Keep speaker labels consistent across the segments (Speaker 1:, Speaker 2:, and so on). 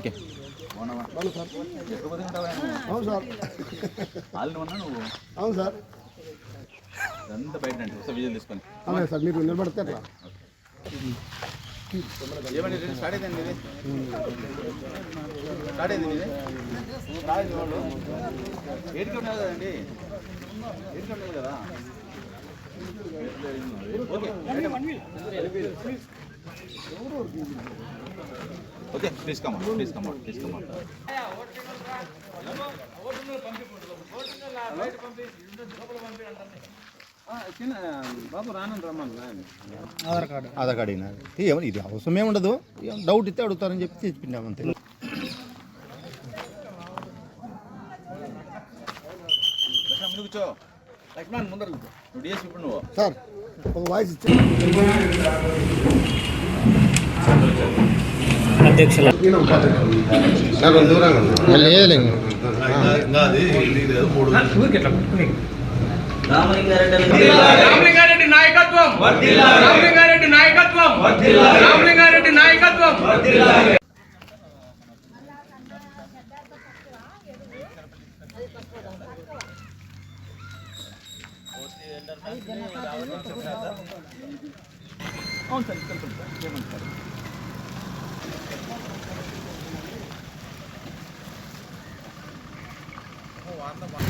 Speaker 1: Okay.
Speaker 2: అవును sir.
Speaker 1: ఆల్ని ఉన్నా నువ్వు
Speaker 2: అవును సార్.
Speaker 1: అంతా బయట ఒకసారి విజయం తీసుకొని.
Speaker 2: అవునా సార్ మీరు నిలబడితే అట్లా
Speaker 1: ఏమండి స్టార్ట్ అయిందండి ఇది? స్టార్ట్ అయింది ఇది? స్టార్ట్ అయింది వాళ్ళు ఎయిట్కి ఉన్నారు కదండి. ఎయిట్కి ఉన్నారు కదా. Okay. Please come please come please come
Speaker 3: Babu
Speaker 2: Aadhaar card.
Speaker 4: Aadhaar card అయినా ఏమో ఇది అవసరమే ఉండదు. డౌట్ ఇస్తే అడుగుతారని చెప్పి తెచ్చిపిండాం అంతే.
Speaker 1: కూర్చో. లక్ష్మణ్ ముందర కూర్చో. నువ్వు డిఎస్పీ ఇప్పుడు నువ్వు.
Speaker 2: సార్ ఒక వాయిస్ ఇచ్చి
Speaker 5: రామలింగారెడ్డి నాయకత్వం రామలింగారెడ్డి నాయకత్వం రామలింగారెడ్డి నాయకత్వం
Speaker 1: అవును సార్ ఇక్కడ సార్ ఏమంటారు సార్ స్పెషల్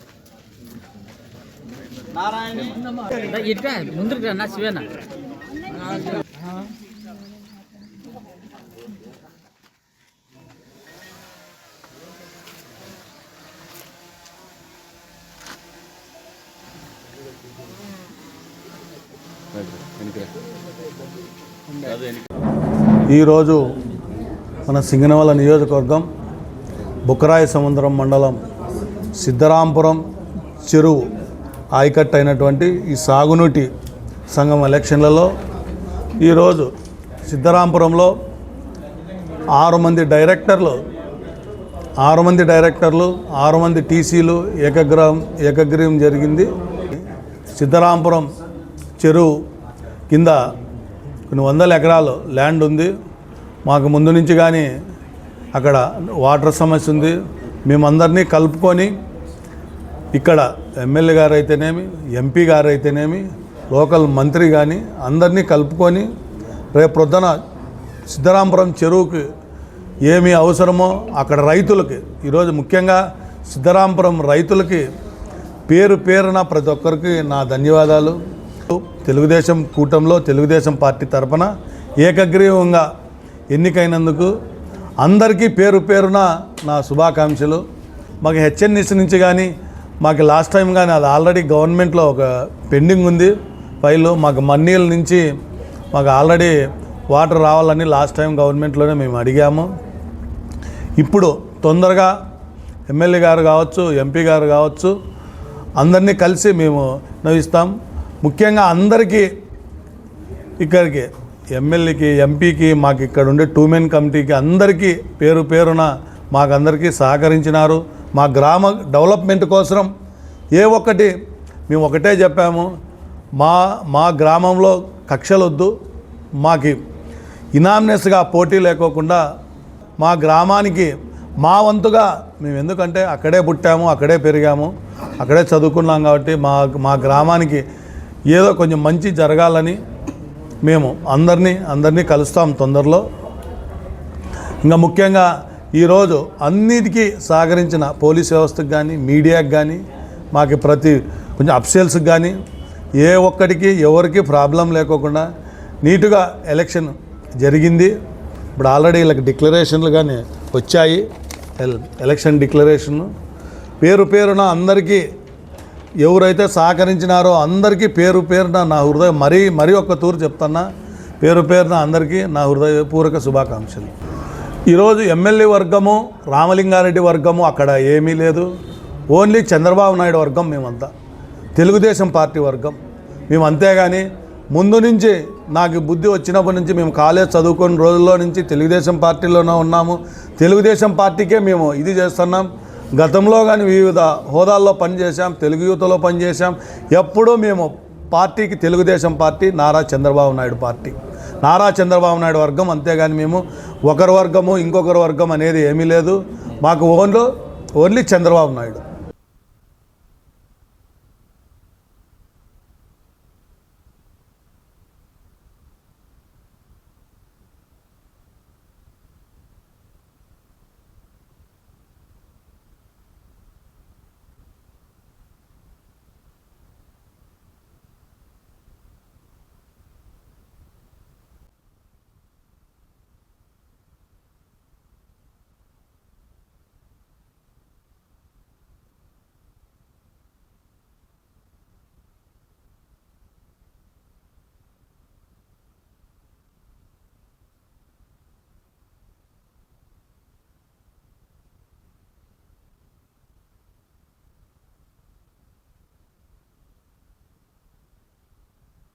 Speaker 6: ఇట్లా ముందుకు రా నా శివేనా?
Speaker 7: ఈరోజు మన సింగనవల నియోజకవర్గం బుక్కరాయ సముద్రం మండలం సిద్ధరాంపురం చెరువు ఆయకట్ అయినటువంటి ఈ సాగునీటి సంఘం ఎలక్షన్లలో ఈరోజు సిద్ధరాంపురంలో ఆరు మంది డైరెక్టర్లు ఆరు మంది డైరెక్టర్లు ఆరు మంది టీసీలు ఏకగ్రహం ఏకగ్రీవం జరిగింది. సిద్ధరాంపురం చెరువు కింద కొన్ని వందల ఎకరాలు ల్యాండ్ ఉంది. మాకు ముందు నుంచి కానీ అక్కడ వాటర్ సమస్య ఉంది. మేమందరినీ కలుపుకొని ఇక్కడ ఎమ్మెల్యే గారు అయితేనేమి ఎంపీ గారు అయితేనేమి లోకల్ మంత్రి కానీ అందరినీ కలుపుకొని రేపు ప్రొద్దున సిద్ధరాంపురం చెరువుకి ఏమి అవసరమో అక్కడ రైతులకి ఈరోజు ముఖ్యంగా సిద్ధరాంపురం రైతులకి పేరు పేరున ప్రతి ఒక్కరికి నా ధన్యవాదాలు. తెలుగుదేశం కూటంలో తెలుగుదేశం పార్టీ తరపున ఏకగ్రీవంగా ఎన్నికైనందుకు అందరికీ పేరు పేరున నా శుభాకాంక్షలు. మాకు హెచ్ఎన్ఎస్ నుంచి కానీ మాకు లాస్ట్ టైం కానీ అది ఆల్రెడీ గవర్నమెంట్లో ఒక పెండింగ్ ఉంది. ఫైలు మాకు మన్నీల నుంచి మాకు ఆల్రెడీ వాటర్ రావాలని లాస్ట్ టైం గవర్నమెంట్లోనే మేము అడిగాము. ఇప్పుడు తొందరగా ఎమ్మెల్యే గారు కావచ్చు ఎంపీ గారు కావచ్చు అందరినీ కలిసి మేము నవ్విస్తాం ముఖ్యంగా అందరికీ ఇక్కడికి ఎమ్మెల్యేకి ఎంపీకి మాకు ఇక్కడ ఉండే టూ మెన్ కమిటీకి అందరికీ పేరు పేరున మాకందరికీ సహకరించినారు. మా గ్రామ డెవలప్మెంట్ కోసం ఏ ఒక్కటి మేము ఒకటే చెప్పాము. మా మా గ్రామంలో కక్షలొద్దు. మాకి ఇనామినెస్గా పోటీ లేకోకుండా మా గ్రామానికి మా వంతుగా మేము ఎందుకంటే అక్కడే పుట్టాము అక్కడే పెరిగాము అక్కడే చదువుకున్నాం కాబట్టి మా మా గ్రామానికి ఏదో కొంచెం మంచి జరగాలని మేము అందరినీ అందరినీ కలుస్తాం తొందరలో. ఇంకా ముఖ్యంగా ఈరోజు అన్నిటికీ సహకరించిన పోలీస్ వ్యవస్థకు కానీ మీడియాకి కానీ మాకు ప్రతి కొంచెం అప్సేల్స్కి కానీ ఏ ఒక్కడికి ఎవరికి ప్రాబ్లం లేకోకుండా నీటుగా ఎలక్షన్ జరిగింది. ఇప్పుడు ఆల్రెడీ వీళ్ళకి డిక్లరేషన్లు కానీ వచ్చాయి. ఎల్- ఎలక్షన్ డిక్లరేషన్ పేరు పేరున అందరికీ ఎవరైతే సహకరించినారో అందరికీ పేరు పేరున నా హృదయం మరీ మరీ ఒక్క తూరు చెప్తున్నా. పేరు పేరున అందరికీ నా హృదయపూర్వక శుభాకాంక్షలు. ఈరోజు ఎమ్మెల్యే వర్గము రామలింగారెడ్డి వర్గము అక్కడ ఏమీ లేదు. ఓన్లీ చంద్రబాబు నాయుడు వర్గం మేమంతా. తెలుగుదేశం పార్టీ వర్గం. మేము అంతేగాని ముందు నుంచి నాకు బుద్ధి వచ్చినప్పటి నుంచి మేము కాలేజ్ చదువుకున్న రోజుల్లో నుంచి తెలుగుదేశం పార్టీలోనే ఉన్నాము. తెలుగుదేశం పార్టీకే మేము ఇది చేస్తున్నాం. గతంలో కానీ వివిధ హోదాల్లో పనిచేసాం తెలుగు యువతలో పనిచేసాం ఎప్పుడూ మేము పార్టీకి తెలుగుదేశం పార్టీ నారా చంద్రబాబు నాయుడు పార్టీ. నారా చంద్రబాబు నాయుడు వర్గం అంతేగాని మేము ఒకరి వర్గము ఇంకొకరి వర్గం అనేది ఏమీ లేదు. మాకు ఓన్లో ఓన్లీ చంద్రబాబు నాయుడు.